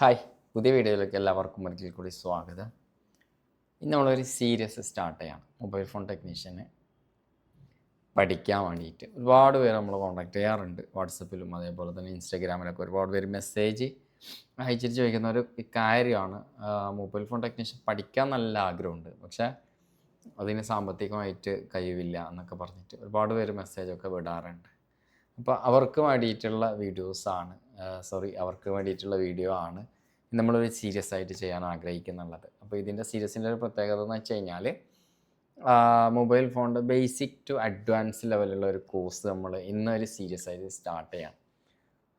Hi പുതിയ വീഡിയോയിലേക്ക് എല്ലാവർക്കും ഒരിക്കൽ കൂടി സ്വാഗതം. ഇന്ന് നമ്മളൊരു സീരിയസ് സ്റ്റാർട്ട് ചെയ്യാണ്. മൊബൈൽ ഫോൺ ടെക്നീഷ്യനെ പഠിക്കാൻ വേണ്ടിയിട്ട് ഒരുപാട് പേര് നമ്മൾ കോൺടാക്ട് ചെയ്യാറുണ്ട്. വാട്സപ്പിലും അതേപോലെ തന്നെ ഇൻസ്റ്റാഗ്രാമിലൊക്കെ ഒരുപാട് പേര് മെസ്സേജ് അയച്ചിട്ട് ചോദിക്കുന്ന ഒരു കാര്യമാണ്. മൊബൈൽ ഫോൺ ടെക്നീഷ്യൻ പഠിക്കാൻ നല്ല ആഗ്രഹമുണ്ട്. പക്ഷേ അതിന് സാമ്പത്തികമായിട്ട് കഴിവില്ല എന്നൊക്കെ പറഞ്ഞിട്ട് ഒരുപാട് പേര് മെസ്സേജൊക്കെ വിടാറുണ്ട്. അപ്പോൾ അവർക്ക് വേണ്ടിയിട്ടുള്ള വീഡിയോസാണ് സോറി അവർക്ക് വേണ്ടിയിട്ടുള്ള വീഡിയോ ആണ് നമ്മളൊരു സീരിയസ് ആയിട്ട് ചെയ്യാൻ ആഗ്രഹിക്കുന്നുള്ളത്. അപ്പോൾ ഇതിന്റെ സീരിയസിന്റെ ഒരു പ്രത്യേകത എന്ന് വെച്ച് കഴിഞ്ഞാൽ മൊബൈൽ ഫോണിന്റെ ബേസിക് ടു അഡ്വാൻസ് ലെവലുള്ള ഒരു കോഴ്സ് നമ്മൾ ഇന്നൊരു സീരിയസ് ആയിട്ട് സ്റ്റാർട്ട് ചെയ്യാം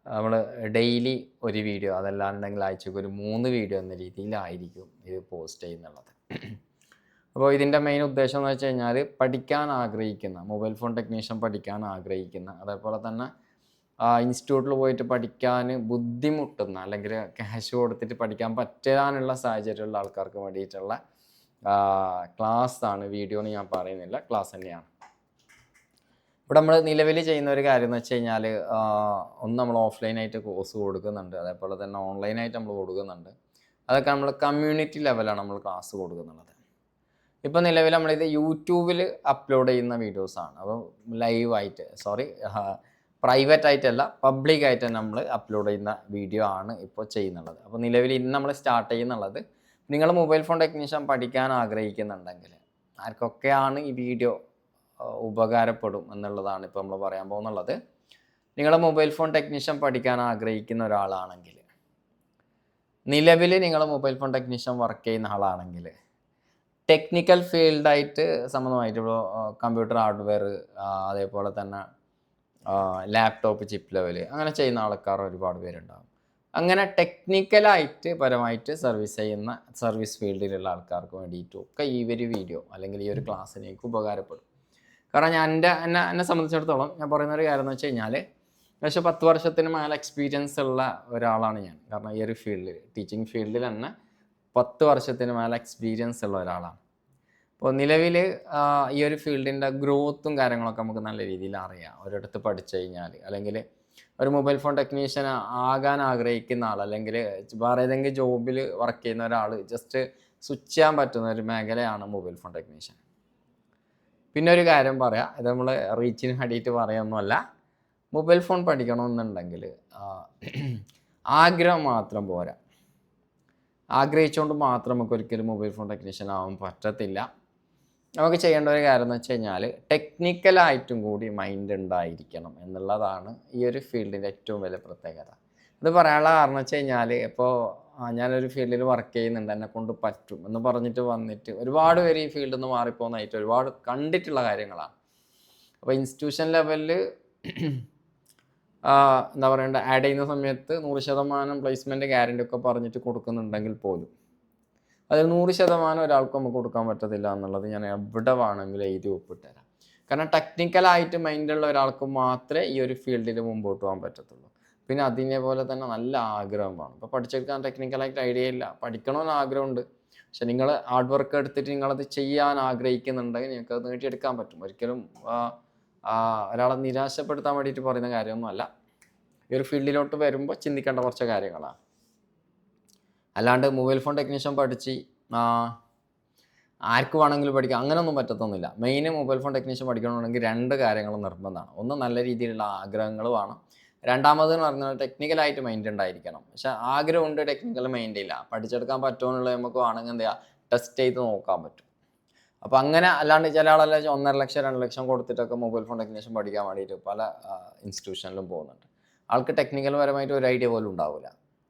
നമ്മൾ ഡെയിലി ഒരു വീഡിയോ അതല്ലാന്നുണ്ടെങ്കിൽ ആഴ്ചക്ക് ഒരു മൂന്ന് വീഡിയോ എന്ന രീതിയിലായിരിക്കും ഇത് പോസ്റ്റ് ചെയ്യുന്നുള്ളത്. അപ്പോൾ ഇതിന്റെ മെയിൻ ഉദ്ദേശം എന്ന് വെച്ച് കഴിഞ്ഞാൽ പഠിക്കാൻ ആഗ്രഹിക്കുന്ന മൊബൈൽ ഫോൺ ടെക്നീഷ്യൻ പഠിക്കാൻ ആഗ്രഹിക്കുന്ന അതേപോലെ തന്നെ ഇൻസ്റ്റിറ്റ്യൂട്ടിൽ പോയിട്ട് പഠിക്കാൻ ബുദ്ധിമുട്ടുന്ന അല്ലെങ്കിൽ ക്യാഷ് കൊടുത്തിട്ട് പഠിക്കാൻ പറ്റാനുള്ള സാഹചര്യമുള്ള ആൾക്കാർക്ക് വേണ്ടിയിട്ടുള്ള ആണ് വീഡിയോ എന്ന് ഞാൻ പറയുന്നില്ല. ക്ലാസ് തന്നെയാണ്. ഇവിടെ നമ്മൾ നിലവിൽ ചെയ്യുന്ന ഒരു കാര്യം എന്ന് വെച്ച് കഴിഞ്ഞാൽ ഒന്ന് നമ്മൾ ഓഫ്ലൈനായിട്ട് കോഴ്സ് കൊടുക്കുന്നുണ്ട്. അതേപോലെ തന്നെ ഓൺലൈനായിട്ട് നമ്മൾ കൊടുക്കുന്നുണ്ട്. അതൊക്കെ നമ്മൾ കമ്മ്യൂണിറ്റി ലെവലാണ് നമ്മൾ ക്ലാസ് കൊടുക്കുന്നുള്ളത്. ഇപ്പോൾ നിലവിൽ നമ്മളിത് യൂട്യൂബിൽ അപ്ലോഡ് ചെയ്യുന്ന വീഡിയോസാണ് അപ്പോൾ ലൈവായിട്ട് സോറി പ്രൈവറ്റ് ആയിട്ടല്ല പബ്ലിക് ആയിട്ട് നമ്മൾ അപ്ലോഡ് ചെയ്യുന്ന വീഡിയോ ആണ് ഇപ്പോൾ ചെയ്യുന്നുള്ളത്. അപ്പോൾ നിലവിൽ ഇന്ന് നമ്മൾ സ്റ്റാർട്ട് ചെയ്യുന്നുള്ളത് നിങ്ങൾ മൊബൈൽ ഫോൺ ടെക്നീഷ്യൻ പഠിക്കാൻ ആഗ്രഹിക്കുന്നുണ്ടെങ്കിൽ ആർക്കൊക്കെയാണ് ഈ വീഡിയോ ഉപകാരപ്പെടും എന്നുള്ളതാണ് ഇപ്പോൾ നമ്മൾ പറയാൻ പോകുന്നുള്ളത്. നിങ്ങൾ മൊബൈൽ ഫോൺ ടെക്നീഷ്യൻ പഠിക്കാൻ ആഗ്രഹിക്കുന്ന ഒരാളാണെങ്കിൽ നിലവിൽ നിങ്ങൾ മൊബൈൽ ഫോൺ ടെക്നീഷ്യൻ വർക്ക് ചെയ്യുന്ന ആളാണെങ്കിൽ ടെക്നിക്കൽ ഫീൽഡായിട്ട് സംബന്ധമായിട്ട് ഇപ്പോൾ കമ്പ്യൂട്ടർ ഹാർഡ്വെയർ അതേപോലെ തന്നെ ലാപ്ടോപ്പ് ചിപ്പ് ലെവൽ അങ്ങനെ ചെയ്യുന്ന ആൾക്കാർ ഒരുപാട് പേരുണ്ടാകും അങ്ങനെ ടെക്നിക്കലായിട്ട് പരമായിട്ട് സർവീസ് ചെയ്യുന്ന സർവീസ് ഫീൽഡിലുള്ള ആൾക്കാർക്ക് വേണ്ടിയിട്ടും ഒക്കെ ഈ ഒരു വീഡിയോ അല്ലെങ്കിൽ ഈ ഒരു എനിക്ക് ഉപകാരപ്പെടും. കാരണം ഞാൻ എന്റെ എന്നെ എന്നെ സംബന്ധിച്ചിടത്തോളം ഞാൻ പറയുന്ന ഒരു കാര്യം എന്ന് വെച്ച് കഴിഞ്ഞാൽ ഏകദേശം പത്ത് വർഷത്തിന് മേലെ എക്സ്പീരിയൻസ് ഉള്ള ഒരാളാണ് ഞാൻ. കാരണം ഈ ഒരു ഫീൽഡിൽ ടീച്ചിങ് ഫീൽഡിൽ തന്നെ പത്ത് വർഷത്തിന് മേലെ എക്സ്പീരിയൻസ് ഉള്ള ഒരാളാണ്. അപ്പോൾ നിലവിൽ ഈ ഒരു ഫീൽഡിന്റെ ഗ്രോത്തും കാര്യങ്ങളൊക്കെ നമുക്ക് നല്ല രീതിയിൽ അറിയാം. ഒരിടത്ത് പഠിച്ചു കഴിഞ്ഞാൽ അല്ലെങ്കിൽ ഒരു മൊബൈൽ ഫോൺ ടെക്നീഷ്യൻ ആകാൻ ആഗ്രഹിക്കുന്ന ആൾ അല്ലെങ്കിൽ വേറെ ഏതെങ്കിലും ജോബിൽ വർക്ക് ചെയ്യുന്ന ഒരാൾ ജസ്റ്റ് സ്വിച്ച് ചെയ്യാൻ പറ്റുന്ന ഒരു മേഖലയാണ് മൊബൈൽ ഫോൺ ടെക്നീഷ്യൻ പിന്നെ ഒരു കാര്യം പറയാം. ഇത് നമ്മൾ റീച്ചിന് വേണ്ടിയിട്ട് പറയുന്നതല്ല മൊബൈൽ ഫോൺ പഠിക്കണമെന്നുണ്ടെങ്കിൽ ആഗ്രഹം മാത്രം പോരാ. ആഗ്രഹിച്ചുകൊണ്ട് മാത്രം നമുക്ക് ഒരിക്കലും മൊബൈൽ ഫോൺ ടെക്നീഷ്യൻ ആവാൻ പറ്റത്തില്ല. നമുക്ക് ചെയ്യേണ്ട ഒരു കാര്യം എന്ന് വെച്ച് കഴിഞ്ഞാൽ ടെക്നിക്കലായിട്ടും കൂടി മൈൻഡ് ഉണ്ടായിരിക്കണം എന്നുള്ളതാണ് ഈ ഒരു ഫീൽഡിന്റെ ഏറ്റവും വലിയ പ്രത്യേകത. ഇത് പറയാനുള്ള കാരണം വെച്ച് കഴിഞ്ഞാൽ ഇപ്പോൾ ഞാനൊരു ഫീൽഡിൽ വർക്ക് ചെയ്യുന്നുണ്ട് എന്നെ കൊണ്ട് പറ്റും എന്ന് പറഞ്ഞിട്ട് വന്നിട്ട് ഒരുപാട് പേര് ഈ ഫീൽഡിൽ നിന്ന് മാറിപ്പോകുന്നതായിട്ട് ഒരുപാട് കണ്ടിട്ടുള്ള കാര്യങ്ങളാണ്. അപ്പോൾ ഇൻസ്റ്റിറ്റ്യൂഷൻ ലെവലിൽ എന്താ പറയണ്ട ആഡ് ചെയ്യുന്ന സമയത്ത് നൂറ് ശതമാനം പ്ലേസ്മെന്റ് ഗ്യാരണ്ടി ഒക്കെ പറഞ്ഞിട്ട് കൊടുക്കുന്നുണ്ടെങ്കിൽ പോലും. അതിൽ നൂറ് ശതമാനം ഒരാൾക്ക് നമുക്ക് കൊടുക്കാൻ പറ്റത്തില്ല എന്നുള്ളത് ഞാൻ എവിടെ വേണമെങ്കിലും എഴുതി ഒപ്പിട്ടുതരാം കാരണം ടെക്നിക്കലായിട്ട് മൈൻഡുള്ള ഒരാൾക്ക് മാത്രമേ ഈ ഒരു ഫീൽഡിൽ മുമ്പോട്ട് പോകാൻ പറ്റത്തുള്ളൂ. പിന്നെ അതിനെപോലെ തന്നെ നല്ല ആഗ്രഹം വേണം. ഇപ്പോൾ പഠിച്ചെടുക്കാൻ ടെക്നിക്കലായിട്ട് ഐഡിയ ഇല്ല. പഠിക്കണമെന്ന് ആഗ്രഹമുണ്ട്. പക്ഷെ നിങ്ങൾ ഹാർഡ് വർക്ക് എടുത്തിട്ട് നിങ്ങളത് ചെയ്യാൻ ആഗ്രഹിക്കുന്നുണ്ടെങ്കിൽ നിങ്ങൾക്ക് അത് നേടിയെടുക്കാൻ പറ്റും. ഒരിക്കലും ഒരാളെ നിരാശപ്പെടുത്താൻ വേണ്ടിയിട്ട് പറയുന്ന കാര്യമൊന്നുമല്ല. ഈ ഒരു ഫീൽഡിലോട്ട് വരുമ്പോൾ ചിന്തിക്കേണ്ട കുറച്ച് കാര്യങ്ങളാണ് അല്ലാണ്ട് മൊബൈൽ ഫോൺ ടെക്നീഷ്യൻ പഠിച്ച് ആർക്ക് വേണമെങ്കിലും പഠിക്കാം അങ്ങനെയൊന്നും പറ്റത്തൊന്നുമില്ല. മെയിൻ മൊബൈൽ ഫോൺ ടെക്നീഷ്യൻ പഠിക്കണമെന്നുണ്ടെങ്കിൽ രണ്ട് കാര്യങ്ങൾ നിർബന്ധമാണ്. ഒന്ന് നല്ല രീതിയിലുള്ള ആഗ്രഹങ്ങൾ വേണം. രണ്ടാമത് എന്ന് പറഞ്ഞാൽ ടെക്നിക്കലായിട്ട് മൈൻഡ് ഉണ്ടായിരിക്കണം. പക്ഷെ ആഗ്രഹമുണ്ട് ടെക്നിക്കൽ മൈൻഡ് ഇല്ല. പഠിച്ചെടുക്കാൻ പറ്റുമെന്നുള്ള നമുക്ക് വേണമെങ്കിൽ എന്താ ടെസ്റ്റ് ചെയ്ത് നോക്കാൻ പറ്റും. അപ്പോൾ അങ്ങനെ അല്ലാണ്ട് ചില ആളെല്ലാം ഒന്നര ലക്ഷം രണ്ട് ലക്ഷം കൊടുത്തിട്ടൊക്കെ മൊബൈൽ ഫോൺ ടെക്നീഷ്യൻ പഠിക്കാൻ വേണ്ടിയിട്ട് പല ഇൻസ്റ്റിറ്റ്യൂഷനിലും പോകുന്നുണ്ട്. ആൾക്ക് ടെക്നിക്കൽ പരമായിട്ട് ഒരു ഐഡിയ പോലും ഉണ്ടാവില്ല.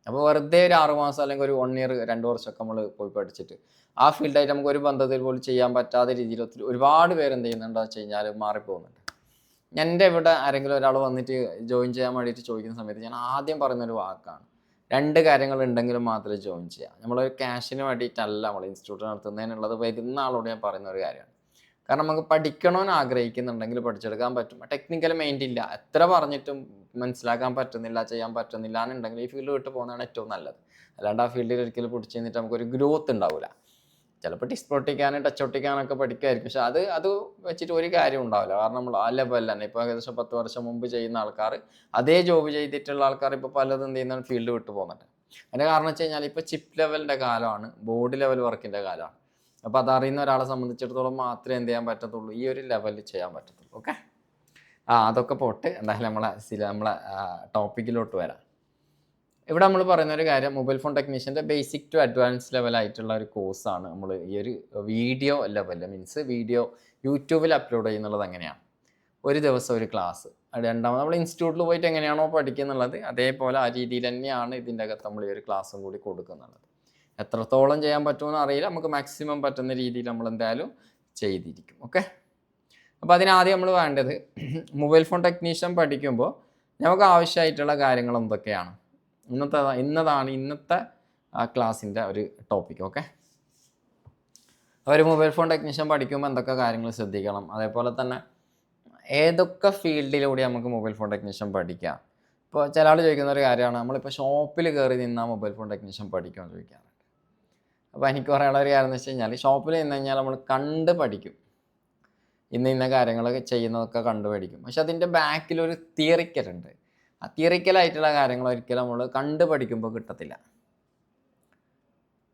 അപ്പോൾ വെറുതെ ഒരു ആറ് മാസം അല്ലെങ്കിൽ ഒരു വൺ ഇയർ രണ്ട് വർഷമൊക്കെ നമ്മൾ പോയി പഠിച്ചിട്ട് ആ ഫീൽഡായിട്ട് നമുക്ക് ഒരു ബന്ധത്തിൽ പോലും ചെയ്യാൻ പറ്റാത്ത രീതിയിൽ ഒത്തിരി ഒരുപാട് പേര് എന്ത് ചെയ്യുന്നുണ്ടോ വെച്ച് കഴിഞ്ഞാൽ മാറിപ്പോകുന്നുണ്ട്. എന്റെ ഇവിടെ ആരെങ്കിലും ഒരാൾ വന്നിട്ട് ജോയിൻ ചെയ്യാൻ വേണ്ടിയിട്ട് ചോദിക്കുന്ന സമയത്ത് ഞാൻ ആദ്യം പറയുന്നൊരു വാക്കാണ്. രണ്ട് കാര്യങ്ങൾ ഉണ്ടെങ്കിലും മാത്രമേ ജോയിൻ ചെയ്യാം. നമ്മളൊരു ക്യാഷിന് വേണ്ടിയിട്ടല്ല നമ്മൾ ഇൻസ്റ്റിറ്റ്യൂട്ട് നടത്തുന്നതിനുള്ളത്. വരുന്ന ആളോട് ഞാൻ പറയുന്ന ഒരു കാര്യമാണ്. കാരണം നമുക്ക് പഠിക്കണമെന്ന് ആഗ്രഹിക്കുന്നുണ്ടെങ്കിൽ പഠിച്ചെടുക്കാൻ പറ്റും. ടെക്നിക്കൽ മൈൻഡ് ഇല്ല. എത്ര പറഞ്ഞിട്ടും മനസ്സിലാക്കാൻ പറ്റുന്നില്ല ചെയ്യാൻ പറ്റുന്നില്ല എന്നുണ്ടെങ്കിൽ ഈ ഫീൽഡ് വിട്ട് പോകുന്നതാണ് ഏറ്റവും നല്ലത്. അല്ലാണ്ട് ആ ഫീൽഡിൽ ഒരിക്കലും പിടിച്ച് കഴിഞ്ഞിട്ട് നമുക്കൊരു ഗ്രോത്ത് ഉണ്ടാവില്ല ചിലപ്പോൾ ടിസ്പൊട്ടിക്കാനും ടച്ച് ഒട്ടിക്കാനൊക്കെ പഠിക്കുമായിരിക്കും പക്ഷെ അത് അത് വെച്ചിട്ട് ഒരു കാര്യം ഉണ്ടാവില്ല. കാരണം നമ്മൾ ആ ലെവലിൽ തന്നെ. ഇപ്പോൾ ഏകദേശം പത്ത് വർഷം മുമ്പ് ചെയ്യുന്ന ആൾക്കാർ അതേ ജോബ് ചെയ്തിട്ടുള്ള ആൾക്കാർ ഇപ്പോൾ പലതും എന്ത് ചെയ്യുന്ന ഫീൽഡ് വിട്ടു പോകുന്നുണ്ട്. അതിന്റെ കാരണം വെച്ച് കഴിഞ്ഞാൽ ഇപ്പോൾ ചിപ്പ് ലെവലിന്റെ കാലമാണ്. ബോർഡ് ലെവൽ വർക്കിന്റെ കാലമാണ്. അപ്പോൾ അതറിയുന്ന ഒരാളെ സംബന്ധിച്ചിടത്തോളം മാത്രമേ എന്ത് ചെയ്യാൻ പറ്റത്തുള്ളൂ. ഈ ഒരു ലെവലിൽ ചെയ്യാൻ പറ്റത്തുള്ളൂ. ഓക്കെ? ആ അതൊക്കെ പോട്ട്. എന്തായാലും നമ്മളെ നമ്മളെ ടോപ്പിക്കിലോട്ട് വരാം. ഇവിടെ നമ്മൾ പറയുന്ന ഒരു കാര്യം മൊബൈൽ ഫോൺ ടെക്നീഷ്യന്റെ ബേസിക് ടു അഡ്വാൻസ് ലെവലായിട്ടുള്ള ഒരു കോഴ്സാണ്. നമ്മൾ ഈ ഒരു വീഡിയോ ലെവലിൽ മീൻസ് വീഡിയോ യൂട്യൂബിൽ അപ്ലോഡ് ചെയ്യുന്നുള്ളത് അങ്ങനെയാണ്. ഒരു ദിവസം ഒരു ക്ലാസ്. രണ്ടാമത് നമ്മൾ ഇൻസ്റ്റിറ്റ്യൂട്ടിൽ പോയിട്ട് എങ്ങനെയാണോ പഠിക്കുന്നുള്ളത് അതേപോലെ ആ രീതിയിൽ തന്നെയാണ് ഇതിന്റെ അകത്ത് നമ്മൾ ഈ ഒരു ക്ലാസ്സും കൂടി കൊടുക്കുന്നുള്ളത്. എത്രത്തോളം ചെയ്യാൻ പറ്റുമെന്ന് അറിയില്ല. നമുക്ക് മാക്സിമം പറ്റുന്ന രീതിയിൽ നമ്മൾ എന്തായാലും ചെയ്തിരിക്കും. ഓക്കെ? അപ്പോൾ അതിനാദ്യം നമ്മൾ വേണ്ടത് മൊബൈൽ ഫോൺ ടെക്നീഷ്യൻ പഠിക്കുമ്പോൾ നമുക്ക് ആവശ്യമായിട്ടുള്ള കാര്യങ്ങൾ എന്തൊക്കെയാണ്? ഇന്നത്തെ ഇന്നതാണ് ഇന്നത്തെ ക്ലാസ്സിന്റെ ഒരു ടോപ്പിക് ഓക്കെ ഒരു മൊബൈൽ ഫോൺ ടെക്നീഷ്യൻ പഠിക്കുമ്പോൾ എന്തൊക്കെ കാര്യങ്ങൾ ശ്രദ്ധിക്കണം? അതേപോലെ തന്നെ ഏതൊക്കെ ഫീൽഡിലൂടെ നമുക്ക് മൊബൈൽ ഫോൺ ടെക്നീഷ്യൻ പഠിക്കാം? ഇപ്പോൾ ചില ആൾ ചോദിക്കുന്ന ഒരു കാര്യമാണ് നമ്മളിപ്പോൾ ഷോപ്പിൽ കയറി നിന്നാൽ മൊബൈൽ ഫോൺ ടെക്നീഷ്യൻ പഠിക്കുമെന്ന് ചോദിക്കാറുണ്ട് അപ്പോൾ എനിക്ക് പറയാനുള്ള ഒരു കാര്യം എന്ന് വെച്ച് കഴിഞ്ഞാൽ ഷോപ്പിൽ നിന്ന് കഴിഞ്ഞാൽ നമ്മൾ കണ്ട് പഠിക്കും. ഇന്ന ഇന്ന കാര്യങ്ങളൊക്കെ ചെയ്യുന്നതൊക്കെ കണ്ടുപഠിക്കും പക്ഷെ അതിന്റെ ബാക്കിലൊരു തിയറിക്കലുണ്ട് തിയറിക്കലായിട്ടുള്ള കാര്യങ്ങൾ ഒരിക്കലും നമ്മൾ കണ്ടു പഠിക്കുമ്പോൾ കിട്ടത്തില്ല.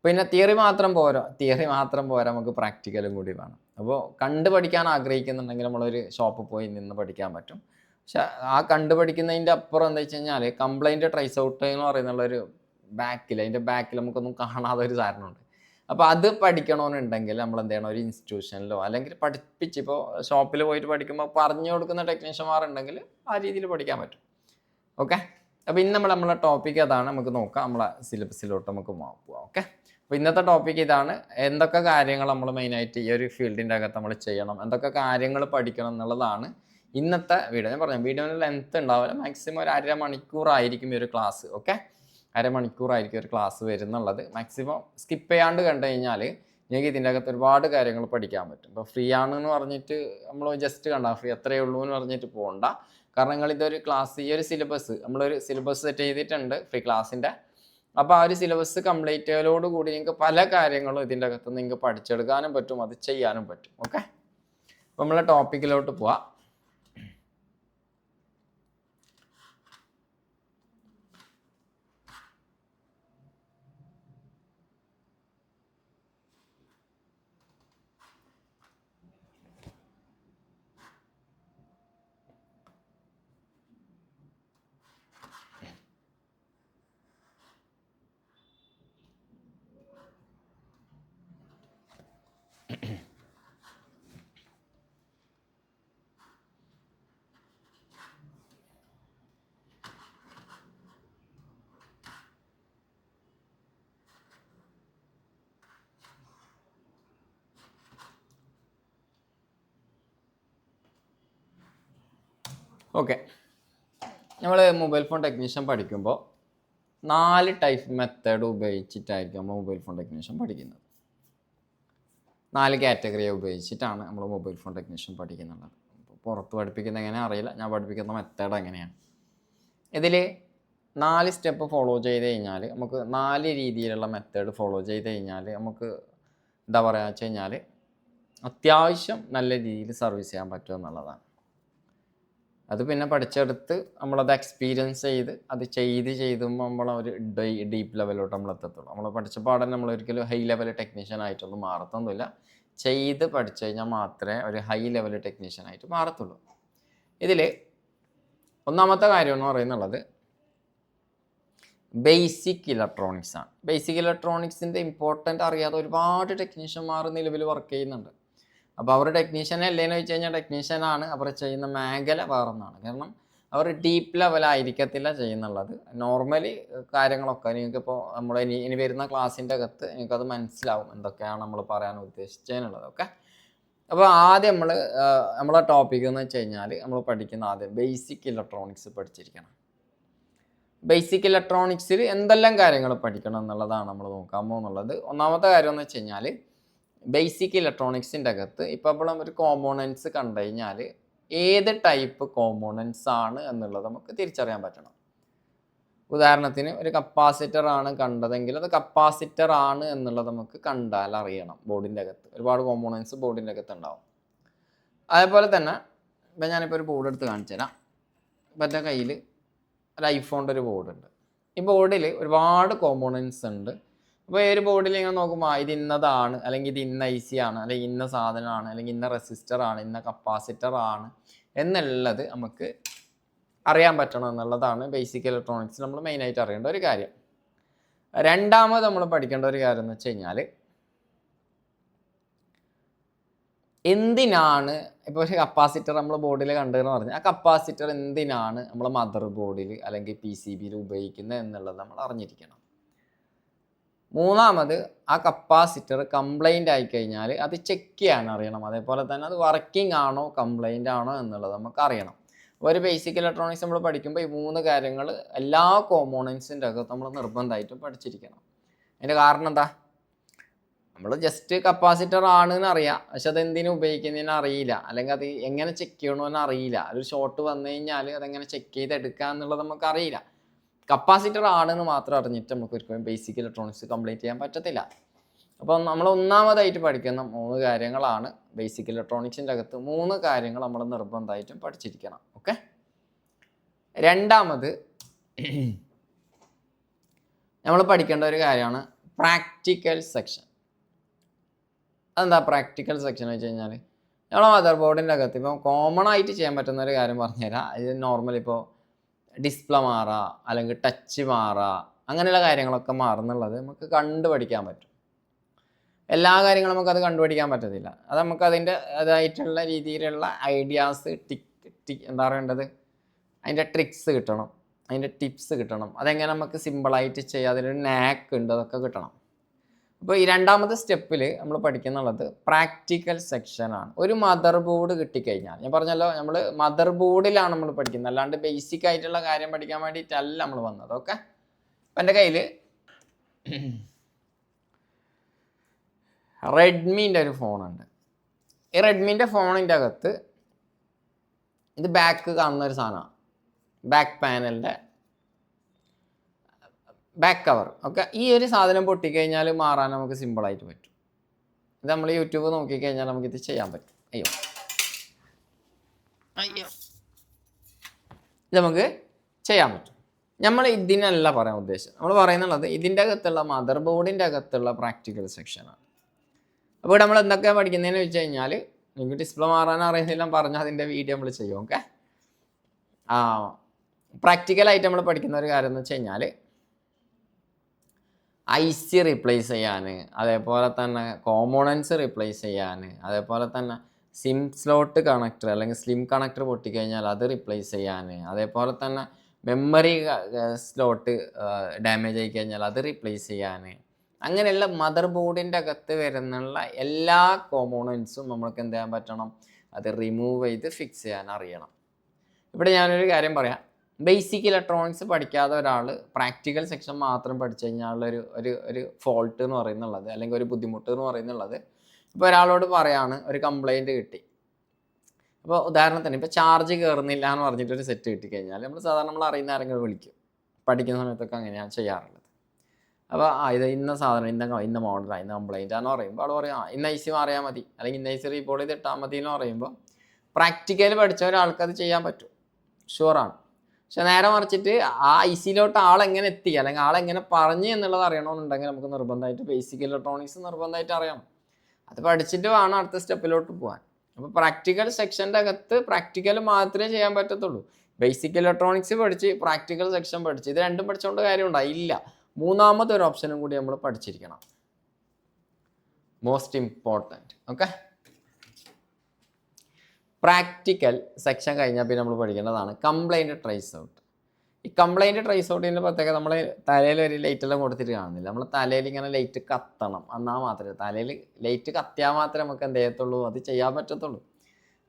പിന്നെ തിയറി മാത്രം പോരാ തിയറി മാത്രം പോരാ നമുക്ക് പ്രാക്ടിക്കലും കൂടി വേണം. അപ്പോൾ കണ്ടു പഠിക്കാൻ ആഗ്രഹിക്കുന്നുണ്ടെങ്കിൽ നമ്മളൊരു ഷോപ്പിൽ പോയി നിന്ന് പഠിക്കാൻ പറ്റും. പക്ഷെ ആ കണ്ടുപഠിക്കുന്നതിന്റെ അപ്പുറം എന്താ വെച്ച് കഴിഞ്ഞാൽ കംപ്ലൈന്റ് ട്രൈസ് ഔട്ട് എന്ന് പറയുന്നുള്ളൊരു ബാക്കിൽ അതിന്റെ ബാക്കിൽ നമുക്കൊന്നും കാണാതെ ഒരു സാധനമുണ്ട്. അപ്പോൾ അത് പഠിക്കണമെന്നുണ്ടെങ്കിൽ നമ്മൾ എന്ത് ചെയ്യണം? ഒരു ഇൻസ്റ്റിറ്റ്യൂഷനിലോ അല്ലെങ്കിൽ പഠിപ്പിച്ച് ഇപ്പോൾ ഷോപ്പിൽ പോയിട്ട് പഠിക്കുമ്പോൾ പറഞ്ഞു കൊടുക്കുന്ന ടെക്നീഷ്യന്മാർ ഉണ്ടെങ്കിൽ ആ രീതിയിൽ പഠിക്കാൻ പറ്റും. ഓക്കെ അപ്പോൾ ഇന്ന് നമ്മൾ നമ്മളെ ടോപ്പിക് അതാണ് നമുക്ക് നോക്കാം. നമ്മളെ സിലബസിലോട്ട് നമുക്ക് പോവാം. ഓക്കെ അപ്പോൾ ഇന്നത്തെ ടോപ്പിക് ഇതാണ്. എന്തൊക്കെ കാര്യങ്ങൾ നമ്മൾ മെയിനായിട്ട് ഈ ഒരു ഫീൽഡിന്റെ അകത്ത് നമ്മൾ ചെയ്യണം? എന്തൊക്കെ കാര്യങ്ങൾ പഠിക്കണം എന്നുള്ളതാണ് ഇന്നത്തെ വീഡിയോ ഞാൻ പറഞ്ഞു വീഡിയോ ലെങ്ത് ഉണ്ടാവില്ല. മാക്സിമം ഒരു അര മണിക്കൂറായിരിക്കും ഈ ഒരു ക്ലാസ് ഓക്കെ അരമണിക്കൂറായിരിക്കും ഒരു ക്ലാസ് വരുന്നുള്ളത്. മാക്സിമം സ്കിപ്പ് ചെയ്യാണ്ട് കണ്ടു കഴിഞ്ഞാൽ നിങ്ങൾക്ക് ഇതിന്റെ അകത്ത് ഒരുപാട് കാര്യങ്ങൾ പഠിക്കാൻ പറ്റും. ഇപ്പോൾ ഫ്രീ ആണെന്ന് പറഞ്ഞിട്ട് നമ്മൾ ജസ്റ്റ് കണ്ടാൽ ഫ്രീ എത്രയേ ഉള്ളൂ എന്ന് പറഞ്ഞിട്ട് പോകണ്ട കാരണം നിങ്ങൾ ഇതൊരു ക്ലാസ് ഈ ഒരു സിലബസ് നമ്മളൊരു സിലബസ് സെറ്റ് ചെയ്തിട്ടുണ്ട് ഫ്രീ ക്ലാസ്സിന്റെ അപ്പോൾ ആ ഒരു സിലബസ് കംപ്ലീറ്റ് ചെയ്യലോട് കൂടി നിങ്ങൾക്ക് പല കാര്യങ്ങളും ഇതിന്റെ അകത്ത് നിങ്ങൾക്ക് പഠിച്ചെടുക്കാനും പറ്റും അത് ചെയ്യാനും പറ്റും. ഓക്കെ അപ്പോൾ നമ്മളെ ടോപ്പിക്കിലോട്ട് പോവാം. ഓക്കെ. നമ്മൾ മൊബൈൽ ഫോൺ ടെക്നീഷ്യൻ പഠിക്കുമ്പോൾ നാല് ടൈപ്പ് മെത്തേഡ് ഉപയോഗിച്ചിട്ടായിരിക്കും നമ്മൾ മൊബൈൽ ഫോൺ ടെക്നീഷ്യൻ പഠിക്കുന്നത്. നാല് കാറ്റഗറിയെ ഉപയോഗിച്ചിട്ടാണ് നമ്മൾ മൊബൈൽ ഫോൺ ടെക്നീഷ്യൻ പഠിക്കുന്നുള്ളത് പുറത്ത് പഠിപ്പിക്കുന്നത് എങ്ങനെ അറിയില്ല. ഞാൻ പഠിപ്പിക്കുന്ന മെത്തേഡ് എങ്ങനെയാണ് ഇതിൽ നാല് സ്റ്റെപ്പ് ഫോളോ ചെയ്ത് കഴിഞ്ഞാൽ നമുക്ക് നാല് രീതിയിലുള്ള മെത്തേഡ് ഫോളോ ചെയ്ത് കഴിഞ്ഞാൽ നമുക്ക് എന്താ പറയുക വെച്ച് കഴിഞ്ഞാൽ അത്യാവശ്യം നല്ല രീതിയിൽ സർവീസ് ചെയ്യാൻ പറ്റും എന്നുള്ളതാണ്. അത് പിന്നെ പഠിച്ചെടുത്ത് നമ്മളത് എക്സ്പീരിയൻസ് ചെയ്ത് അത് ചെയ്ത് ചെയ്തുമ്പോൾ നമ്മൾ ഒരു ഡീപ്പ് ലെവലിലോട്ട് നമ്മൾ എത്തത്തുള്ളൂ. നമ്മൾ പഠിച്ച പാടം നമ്മൾ ഒരിക്കലും ഹൈ ലെവൽ ടെക്നീഷ്യൻ ആയിട്ടൊന്നും മാറത്തൊന്നുമില്ല. ചെയ്ത് പഠിച്ചു കഴിഞ്ഞാൽ മാത്രമേ ഒരു ഹൈ ലെവൽ ടെക്നീഷ്യൻ ആയിട്ട് മാറത്തുള്ളൂ. ഇതിൽ ഒന്നാമത്തെ കാര്യം എന്ന് പറയുന്നുള്ളത് ബേസിക് ഇലക്ട്രോണിക്സ് ആണ്. ബേസിക് ഇലക്ട്രോണിക്സിന്റെ ഇമ്പോർട്ടന്റ് അറിയാതെ ഒരുപാട് ടെക്നീഷ്യന്മാർ നിലവിൽ വർക്ക് ചെയ്യുന്നുണ്ട്. അപ്പോൾ അവർ ടെക്നീഷ്യനെ അല്ലേന്ന് വെച്ച് കഴിഞ്ഞാൽ ടെക്നീഷ്യനാണ് അവർ ചെയ്യുന്ന മേഖല വേറൊന്നാണ്. കാരണം അവർ ഡീപ്പ് ലെവലായിരിക്കത്തില്ല ചെയ്യുന്നുള്ളത്. നോർമലി കാര്യങ്ങളൊക്കെ നിങ്ങൾക്കിപ്പോൾ നമ്മൾ ഇനി ഇനി വരുന്ന ക്ലാസ്സിന്റെ അകത്ത് നിങ്ങൾക്കത് മനസ്സിലാവും എന്തൊക്കെയാണ് നമ്മൾ പറയാൻ ഉദ്ദേശിച്ചതിനുള്ളത് ഓക്കെ അപ്പോൾ ആദ്യം നമ്മൾ നമ്മളെ ടോപ്പിക് എന്ന് വെച്ച് കഴിഞ്ഞാൽ നമ്മൾ പഠിക്കുന്ന ആദ്യം ബേസിക് ഇലക്ട്രോണിക്സ് പഠിച്ചിരിക്കണം. ബേസിക് ഇലക്ട്രോണിക്സിൽ എന്തെല്ലാം കാര്യങ്ങൾ പഠിക്കണം എന്നുള്ളതാണ് നമ്മൾ നോക്കാൻ പോകുന്നുള്ളത്. ഒന്നാമത്തെ കാര്യം എന്ന് വെച്ച് കഴിഞ്ഞാൽ ബേസിക് ഇലക്ട്രോണിക്സിന്റെ അകത്ത് ഇപ്പോൾ നമ്മൾ ഒരു കോമ്പോണൻസ് കണ്ടു കഴിഞ്ഞാൽ ഏത് ടൈപ്പ് കോമ്പോണൻസ് ആണ് എന്നുള്ളത് നമുക്ക് തിരിച്ചറിയാൻ പറ്റണം. ഉദാഹരണത്തിന് ഒരു കപ്പാസിറ്റർ ആണ് കണ്ടതെങ്കിൽ അത് കപ്പാസിറ്റർ ആണ് എന്നുള്ളത് നമുക്ക് കണ്ടാൽ അറിയണം ബോർഡിന്റെ അകത്ത്. ഒരുപാട് കോമ്പോണൻസ് ബോർഡിന്റെ അകത്ത് ഉണ്ടാവും. അതേപോലെ തന്നെ ഇപ്പം ഞാനിപ്പോൾ ഒരു ബോർഡ് എടുത്ത് കാണിച്ചു തരാം. ഇപ്പം എന്റെ കയ്യിൽ ഒരു ഐഫോണിന്റെ ഒരു ബോർഡ് ഉണ്ട്. ഈ ബോർഡിൽ ഒരുപാട് കോമ്പോണൻസ് ഉണ്ട്. അപ്പോൾ ഒരു ബോർഡിൽ ഇങ്ങനെ നോക്കുമ്പോൾ ഇത് ഇന്നതാണ് അല്ലെങ്കിൽ ഇത് ഇന്ന ഐ സി ആണ് അല്ലെങ്കിൽ ഇന്ന സാധനമാണ് അല്ലെങ്കിൽ ഇന്ന റെസിസ്റ്റർ ആണ് ഇന്ന കപ്പാസിറ്റർ ആണ് എന്നുള്ളത് നമുക്ക് അറിയാൻ പറ്റണം എന്നുള്ളതാണ് ബേസിക് ഇലക്ട്രോണിക്സ് നമ്മൾ മെയിനായിട്ട് അറിയേണ്ട ഒരു കാര്യം. രണ്ടാമത് നമ്മൾ പഠിക്കേണ്ട ഒരു കാര്യം എന്ന് വെച്ച് കഴിഞ്ഞാൽ എന്തിനാണ് ഇപ്പോൾ ഒരു കപ്പാസിറ്റർ നമ്മൾ ബോർഡിൽ കണ്ടെന്ന് പറഞ്ഞാൽ ആ കപ്പാസിറ്റർ എന്തിനാണ് നമ്മൾ മദർ ബോർഡിൽ അല്ലെങ്കിൽ പി സി ബിയിൽ ഉപയോഗിക്കുന്നത് എന്നുള്ളത് നമ്മൾ അറിഞ്ഞിരിക്കണം. മൂന്നാമത് ആ കപ്പാസിറ്റർ കംപ്ലൈന്റ് ആയിക്കഴിഞ്ഞാൽ അത് ചെക്ക് ചെയ്യാൻ അറിയണം. അതേപോലെ തന്നെ അത് വർക്കിംഗ് ആണോ കംപ്ലൈന്റ് ആണോ എന്നുള്ളത് നമുക്ക് അറിയണം. ഒരു ബേസിക് ഇലക്ട്രോണിക്സ് നമ്മൾ പഠിക്കുമ്പോൾ ഈ മൂന്ന് കാര്യങ്ങൾ എല്ലാ കോമ്പോണൻസിന്റെ അകത്ത് നമ്മൾ നിർബന്ധമായിട്ടും പഠിച്ചിരിക്കണം. അതിന്റെ കാരണം എന്താ? നമ്മൾ ജസ്റ്റ് കപ്പാസിറ്റർ ആണെന്ന് അറിയാം. പക്ഷെ അത് എന്തിനു ഉപയോഗിക്കുന്നതിന് അറിയില്ല. അല്ലെങ്കിൽ അത് എങ്ങനെ ചെക്ക് ചെയ്യണമെന്ന് അറിയില്ല. ഒരു ഷോർട്ട് വന്നു കഴിഞ്ഞാൽ അതെങ്ങനെ ചെക്ക് ചെയ്തെടുക്കുക എന്നുള്ളത് നമുക്ക് അറിയില്ല. കപ്പാസിറ്റർ ആണെന്ന് മാത്രം അറിഞ്ഞിട്ട് നമുക്ക് ഒരിക്കലും ബേസിക് ഇലക്ട്രോണിക്സ് കംപ്ലീറ്റ് ചെയ്യാൻ പറ്റത്തില്ല. അപ്പം നമ്മൾ ഒന്നാമതായിട്ട് പഠിക്കുന്ന മൂന്ന് കാര്യങ്ങളാണ് ബേസിക് ഇലക്ട്രോണിക്സിന്റെ അകത്ത് മൂന്ന് കാര്യങ്ങൾ നമ്മൾ നിർബന്ധമായിട്ടും പഠിച്ചിരിക്കണം. ഓക്കെ രണ്ടാമത് നമ്മൾ പഠിക്കേണ്ട ഒരു കാര്യമാണ് പ്രാക്ടിക്കൽ സെക്ഷൻ അതെന്താ പ്രാക്ടിക്കൽ സെക്ഷൻ വെച്ച് കഴിഞ്ഞാൽ നമ്മളെ മദർ ബോർഡിന്റെ അകത്ത് ഇപ്പം കോമൺ ആയിട്ട് ചെയ്യാൻ പറ്റുന്ന ഒരു കാര്യം പറഞ്ഞുതരാം. ഇത് നോർമൽ ഇപ്പോൾ ഡിസ്പ്ലേ മാറുക അല്ലെങ്കിൽ ടച്ച് മാറുക അങ്ങനെയുള്ള കാര്യങ്ങളൊക്കെ മാറുന്നുള്ളത് നമുക്ക് കണ്ടുപഠിക്കാൻ പറ്റും. എല്ലാ കാര്യങ്ങളും നമുക്കത് കണ്ടുപഠിക്കാൻ പറ്റത്തില്ല. അത് നമുക്ക് അതിന്റെ അതായിട്ടുള്ള രീതിയിലുള്ള ഐഡിയാസ് ടിക് ടിക് എന്താ പറയേണ്ടത്? അതിന്റെ ട്രിക്സ് കിട്ടണം. അതിന്റെ ടിപ്സ് കിട്ടണം. അതെങ്ങനെ നമുക്ക് സിമ്പിളായിട്ട് ചെയ്യാം. അതിനൊരു നാക്ക് ഉണ്ട്. അതൊക്കെ കിട്ടണം. അപ്പോൾ ഈ രണ്ടാമത്തെ സ്റ്റെപ്പിൽ നമ്മൾ പഠിക്കുന്നുള്ളത് പ്രാക്ടിക്കൽ സെക്ഷനാണ് ഒരു മദർ ബോർഡ് കിട്ടിക്കഴിഞ്ഞാൽ ഞാൻ പറഞ്ഞല്ലോ നമ്മൾ മദർ ബോർഡിലാണ് നമ്മൾ പഠിക്കുന്നത്. അല്ലാണ്ട് ബേസിക് ആയിട്ടുള്ള കാര്യം പഠിക്കാൻ വേണ്ടിയിട്ടല്ല നമ്മൾ വന്നത്. ഓക്കെ? അപ്പം എന്റെ കയ്യിൽ റെഡ്മീന്റെ ഒരു ഫോണുണ്ട് ഈ റെഡ്മീന്റെ ഫോണിന്റെ അകത്ത് ഇത് ബാക്ക് കാണുന്ന ഒരു സാധനമാണ്. ബാക്ക് പാനലിന്റെ ബാക്ക് കവർ ഓക്കെ ഈ ഒരു സാധനം പൊട്ടിക്കഴിഞ്ഞാൽ മാറാൻ നമുക്ക് സിമ്പിളായിട്ട് പറ്റും. ഇത് നമ്മൾ യൂട്യൂബ് നോക്കിക്കഴിഞ്ഞാൽ നമുക്കിത് ചെയ്യാൻ പറ്റും. അയ്യോ. അയ്യോ. ഇത് നമുക്ക് ചെയ്യാൻ പറ്റും. നമ്മൾ ഇതിനല്ല പറയാൻ ഉദ്ദേശം നമ്മൾ പറയുന്നുള്ളത് ഇതിന്റെ അകത്തുള്ള മദർ ബോർഡിന്റെ അകത്തുള്ള പ്രാക്ടിക്കൽ സെക്ഷനാണ് അപ്പോൾ നമ്മൾ എന്തൊക്കെയാണ് പഠിക്കുന്നതെന്ന് വെച്ച് കഴിഞ്ഞാൽ നിങ്ങൾക്ക് ഡിസ്പ്ലേ മാറാൻ അറിയുന്നില്ല പറഞ്ഞാൽ അതിന്റെ വീഡിയോ നമ്മൾ ചെയ്യും. ഓക്കെ ആ പ്രാക്ടിക്കലായിട്ട് നമ്മൾ പഠിക്കുന്ന ഒരു കാര്യം എന്ന് വെച്ച് കഴിഞ്ഞാൽ ഐ സി റീപ്ലേസ് ചെയ്യാൻ അതേപോലെ തന്നെ കോമ്പോണൻസ് റീപ്ലേസ് ചെയ്യാൻ അതേപോലെ തന്നെ സിം സ്ലോട്ട് കണക്ടർ അല്ലെങ്കിൽ സ്ലിം കണക്ടർ പൊട്ടിക്കഴിഞ്ഞാൽ അത് റീപ്ലേസ് ചെയ്യാൻ അതേപോലെ തന്നെ മെമ്മറി സ്ലോട്ട് ഡാമേജ് ആയി കഴിഞ്ഞാൽ അത് റീപ്ലേസ് ചെയ്യാൻ അങ്ങനെയുള്ള മദർ ബോർഡിന്റെ അകത്ത് വരുന്നുള്ള എല്ലാ കോമ്പോണൻസും നമ്മൾക്ക് എന്ത് ചെയ്യാൻ പറ്റണം? അത് റിമൂവ് ചെയ്ത് ഫിക്സ് ചെയ്യാൻ അറിയണം. ഇവിടെ ഞാനൊരു കാര്യം പറയാം. ബേസിക് ഇലക്ട്രോണിക്സ് പഠിക്കാതെ ഒരാൾ പ്രാക്ടിക്കൽ സെക്ഷൻ മാത്രം പഠിച്ചു കഴിഞ്ഞാൽ ഒരു ഒരു ഒരു ഫോൾട്ട് എന്ന് പറയുന്നുള്ളത് അല്ലെങ്കിൽ ഒരു ബുദ്ധിമുട്ട് എന്ന് പറയുന്നുള്ളത്. ഇപ്പോൾ ഒരാളോട് പറയാണ് ഒരു കംപ്ലൈന്റ് കിട്ടി. അപ്പോൾ ഉദാഹരണത്തിന് ഇപ്പോൾ ചാർജ് കയറുന്നില്ല എന്ന് പറഞ്ഞിട്ട് ഒരു സെറ്റ് കിട്ടിക്കഴിഞ്ഞാൽ നമ്മൾ സാധാരണ നമ്മൾ അറിയുന്ന ആരെങ്കിലും വിളിക്കും. പഠിക്കുന്ന സമയത്തൊക്കെ അങ്ങനെയാണ് ചെയ്യാറുള്ളത്. അപ്പോൾ ആ ഇത് ഇന്ന സാധനം ഇന്ന ഇന്ന മോഡലാണ് ഇന്ന കംപ്ലൈന്റ് ആണെന്ന് പറയുമ്പോൾ ആൾ പറയും ആ ഇന്ന ഐ സി മാറിയാൽ മതി അല്ലെങ്കിൽ ഇന്ന ഐ സി റീപോർട്ട് ചെയ്ത് ഇട്ടാൽ മതി എന്ന് പറയുമ്പോൾ പ്രാക്ടിക്കൽ പഠിച്ച ഒരാൾക്ക് അത് ചെയ്യാൻ പറ്റും. ഷുവറാണ് പക്ഷെ നേരെ മറിച്ചിട്ട് ആ ഐസിയിലോട്ട് സിയിലോട്ട് ആളെങ്ങനെ എത്തി? അല്ലെങ്കിൽ ആളെങ്ങനെ പറഞ്ഞു എന്നുള്ളത് അറിയണമെന്നുണ്ടെങ്കിൽ നമുക്ക് നിർബന്ധമായിട്ട് ബേസിക് ഇലക്ട്രോണിക്സ് നിർബന്ധമായിട്ട് അറിയണം അത് പഠിച്ചിട്ട് വേണം അടുത്ത സ്റ്റെപ്പിലോട്ട് പോകാൻ അപ്പോൾ പ്രാക്ടിക്കൽ സെക്ഷന്റെ അകത്ത് പ്രാക്ടിക്കൽ മാത്രമേ ചെയ്യാൻ പറ്റത്തുള്ളൂ. ബേസിക് ഇലക്ട്രോണിക്സ് പഠിച്ച് പ്രാക്ടിക്കൽ സെക്ഷൻ പഠിച്ച് ഇത് രണ്ടും പഠിച്ചുകൊണ്ട് കാര്യമുണ്ടോ? ഇല്ല. മൂന്നാമത്തെ ഒരു ഓപ്ഷനും കൂടി നമ്മൾ പഠിച്ചിരിക്കണം. Most important okay practical section കഴിഞ്ഞാൽ പിന്നെ നമ്മൾ പഠിക്കേണ്ടതാണ് കംപ്ലൈന്റ് ട്രേസ് ഔട്ട്. ഈ കംപ്ലൈന്റ് ട്രേസ് ഔട്ടിന്റെ പ്രത്യേകത നമ്മൾ തലയിൽ ഒരു ലൈറ്റെല്ലാം കൊടുത്തിട്ട് കാണുന്നില്ല. നമ്മൾ തലയിൽ ഇങ്ങനെ ലൈറ്റ് കത്തണം. എന്നാൽ മാത്രമേ തലയിൽ ലൈറ്റ് കത്തിയാൽ മാത്രമേ നമുക്ക് എന്ത് ചെയ്യത്തുള്ളൂ? അത് ചെയ്യാൻ പറ്റത്തുള്ളൂ.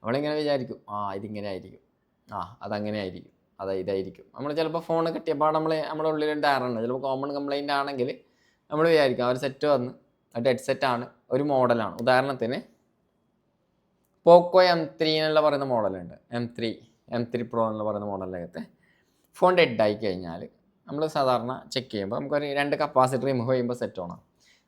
നമ്മളിങ്ങനെ വിചാരിക്കും ആ ഇതിങ്ങനെ ആയിരിക്കും. ആ അതങ്ങനെ ആയിരിക്കും. അത് ഇതായിരിക്കും. നമ്മൾ ചിലപ്പോൾ ഫോൺ കിട്ടിയപ്പോൾ നമ്മൾ നമ്മുടെ ഉള്ളിൽ ഡയറാണ് ചിലപ്പോൾ കോമൺ കംപ്ലൈന്റ് ആണെങ്കിൽ നമ്മൾ വിചാരിക്കും ആ ഒരു സെറ്റ് വന്ന് അത് ഹെഡ്സെറ്റ് ആണ് ഒരു മോഡലാണ് ഉദാഹരണത്തിന് പോക്കോ എം ത്രീ എന്നുള്ള പറയുന്ന മോഡലുണ്ട്. M three M three pro എന്നുള്ള പറയുന്ന മോഡലിനകത്ത് ഫോൺ ഡെഡ് ആയി കഴിഞ്ഞാൽ നമ്മൾ സാധാരണ ചെക്ക് ചെയ്യുമ്പോൾ നമുക്കൊരു രണ്ട് കപ്പാസിറ്റർ റിമൂവ് ചെയ്യുമ്പോൾ സെറ്റ് ആണ്.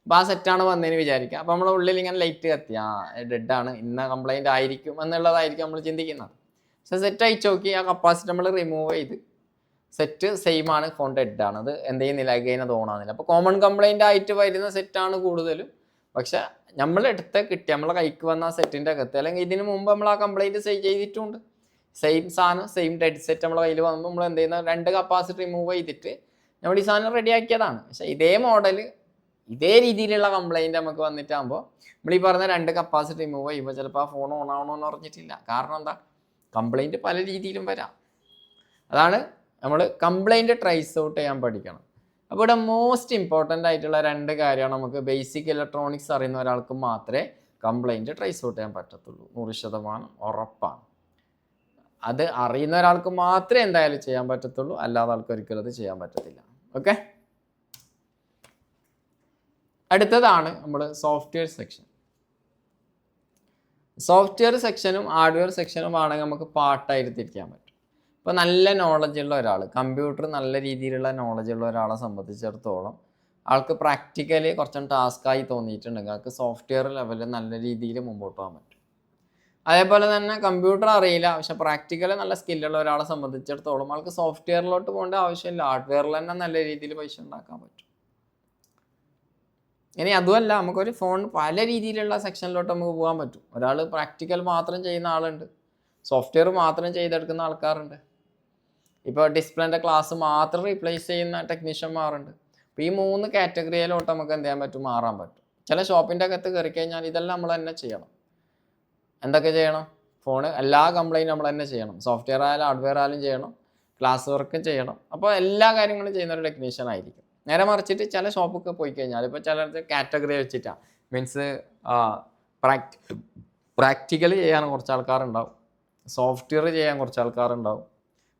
അപ്പോൾ ആ സെറ്റാണ് വന്നതിന് വിചാരിക്കുക. അപ്പോൾ നമ്മുടെ ഉള്ളിൽ ഇങ്ങനെ ലൈറ്റ് കത്തി ആ ഡെഡാണ് ഇന്ന കംപ്ലൈന്റ് ആയിരിക്കും എന്നുള്ളതായിരിക്കും നമ്മൾ ചിന്തിക്കുന്നത്. പക്ഷെ സെറ്റ് അയച്ചു നോക്കി ആ കപ്പാസിറ്റർ നമ്മൾ റിമൂവ് ചെയ്ത് സെറ്റ് സെയിം ആണ് ഫോൺ ഡെഡ് ആണ്. അത് എന്തെങ്കിലും നില ആകുന്നില്ല അപ്പോൾ കോമൺ കംപ്ലൈന്റ് ആയിട്ട് വരുന്ന സെറ്റാണ് കൂടുതലും പക്ഷെ നമ്മൾ എടുത്ത് കിട്ടി. നമ്മളെ കൈക്ക് വന്ന ആ സെറ്റിന്റെ അകത്ത്. അല്ലെങ്കിൽ ഇതിന് മുമ്പ് നമ്മൾ ആ കംപ്ലൈന്റ് സേവ് ചെയ്തിട്ടുണ്ട്. സെയിം സാധനം സെയിം ഡെഡ് സെറ്റ് നമ്മളെ കയ്യിൽ വന്നപ്പോൾ നമ്മൾ എന്ത് ചെയ്യുന്ന? രണ്ട് കപ്പാസിറ്റി റിമൂവ് ചെയ്തിട്ട് നമ്മൾ ഈ സാധനം റെഡിയാക്കിയതാണ് പക്ഷെ ഇതേ മോഡൽ ഇതേ രീതിയിലുള്ള കംപ്ലൈന്റ് നമുക്ക് വന്നിട്ടാകുമ്പോൾ നമ്മൾ ഈ പറഞ്ഞ രണ്ട് കപ്പാസിറ്റി റിമൂവ് ചെയ്യുമ്പോൾ ചിലപ്പോൾ ആ ഫോൺ ഓൺ ആവണോ ആവണമെന്ന് പറഞ്ഞിട്ടില്ല കാരണം എന്താ? കംപ്ലൈന്റ് പല രീതിയിലും വരാം. അതാണ് നമ്മൾ കംപ്ലൈന്റ് ട്രൈസ് ഔട്ട് ചെയ്യാൻ പഠിക്കണം. അപ്പോൾ ഇവിടെ മോസ്റ്റ് ഇമ്പോർട്ടന്റ് ആയിട്ടുള്ള രണ്ട് കാര്യമാണ് നമുക്ക് ബേസിക് ഇലക്ട്രോണിക്സ് അറിയുന്ന ഒരാൾക്ക് മാത്രമേ കംപ്ലൈന്റ് ട്രേസ് ഔട്ട് ചെയ്യാൻ പറ്റത്തുള്ളൂ. നൂറ് ശതമാനം ഉറപ്പാണ്. അത് അറിയുന്ന ഒരാൾക്ക് മാത്രമേ എന്തായാലും ചെയ്യാൻ പറ്റത്തുള്ളൂ. അല്ലാതെ ആൾക്ക് ഒരിക്കലും അത് ചെയ്യാൻ പറ്റത്തില്ല. ഓക്കെ അടുത്തതാണ് നമ്മൾ സോഫ്റ്റ്വെയർ സെക്ഷൻ സോഫ്റ്റ്വെയർ സെക്ഷനും ഹാർഡ്വെയർ സെക്ഷനും ആണെങ്കിൽ നമുക്ക് പാർട്ടായിട്ട് തിരിക്കാൻ പറ്റും. ഇപ്പോൾ നല്ല നോളജ് ഉള്ള ഒരാൾ കമ്പ്യൂട്ടർ നല്ല രീതിയിലുള്ള നോളജ് ഉള്ള ഒരാളെ സംബന്ധിച്ചിടത്തോളം ആൾക്ക് പ്രാക്ടിക്കലി കുറച്ചും ടാസ്ക്കായി തോന്നിയിട്ടുണ്ടെങ്കിൽ ആൾക്ക് സോഫ്റ്റ്വെയർ ലെവലിൽ നല്ല രീതിയിൽ മുമ്പോട്ട് പോകാൻ പറ്റും. അതേപോലെ തന്നെ കമ്പ്യൂട്ടർ അറിയില്ല പക്ഷെ പ്രാക്ടിക്കലി നല്ല സ്കില്ലുള്ള ഒരാളെ സംബന്ധിച്ചിടത്തോളം ആൾക്ക് സോഫ്റ്റ്വെയറിലോട്ട് പോകേണ്ട ആവശ്യമില്ല. ഹാർഡ്വെയറിൽ തന്നെ നല്ല രീതിയിൽ പൈസ ഉണ്ടാക്കാൻ പറ്റും. ഇനി അതുമല്ല നമുക്കൊരു ഫോൺ പല രീതിയിലുള്ള സെക്ഷനിലോട്ട് നമുക്ക് പോകാൻ പറ്റും. ഒരാൾ പ്രാക്ടിക്കൽ മാത്രം ചെയ്യുന്ന ആളുണ്ട്. സോഫ്റ്റ്വെയർ മാത്രം ചെയ്തെടുക്കുന്ന ആൾക്കാരുണ്ട്. ഇപ്പോൾ ഡിസ്പ്ലേന്റെ ക്ലാസ് മാത്രം റീപ്ലേസ് ചെയ്യുന്ന ടെക്നീഷ്യന്മാരുണ്ട് അപ്പോൾ ഈ മൂന്ന് കാറ്റഗറിയിലോട്ട് നമുക്ക് എന്ത് ചെയ്യാൻ പറ്റും? മാറാൻ പറ്റും. ചില ഷോപ്പിന്റെ അകത്ത് കയറി കഴിഞ്ഞാൽ ഇതെല്ലാം നമ്മൾ തന്നെ ചെയ്യണം. എന്തൊക്കെ ചെയ്യണം? ഫോണ് എല്ലാ കംപ്ലൈന്റും നമ്മൾ തന്നെ ചെയ്യണം. സോഫ്റ്റ്വെയർ ആയാലും ഹാർഡ്വെയർ ആയാലും ചെയ്യണം. ക്ലാസ് വർക്കും ചെയ്യണം. അപ്പോൾ എല്ലാ കാര്യങ്ങളും ചെയ്യുന്ന ഒരു ടെക്നീഷ്യൻ ആയിരിക്കും. നേരെ മറിച്ചിട്ട് ചില ഷോപ്പൊക്കെ പോയി കഴിഞ്ഞാൽ ഇപ്പോൾ ചിലർക്ക് കാറ്റഗറി വെച്ചിട്ടാണ് മീൻസ് പ്രാക്ടി പ്രാക്ടിക്കലി ചെയ്യാൻ കുറച്ച് ആൾക്കാരുണ്ടാവും. സോഫ്റ്റ്വെയർ ചെയ്യാൻ കുറച്ച് ആൾക്കാരുണ്ടാവും.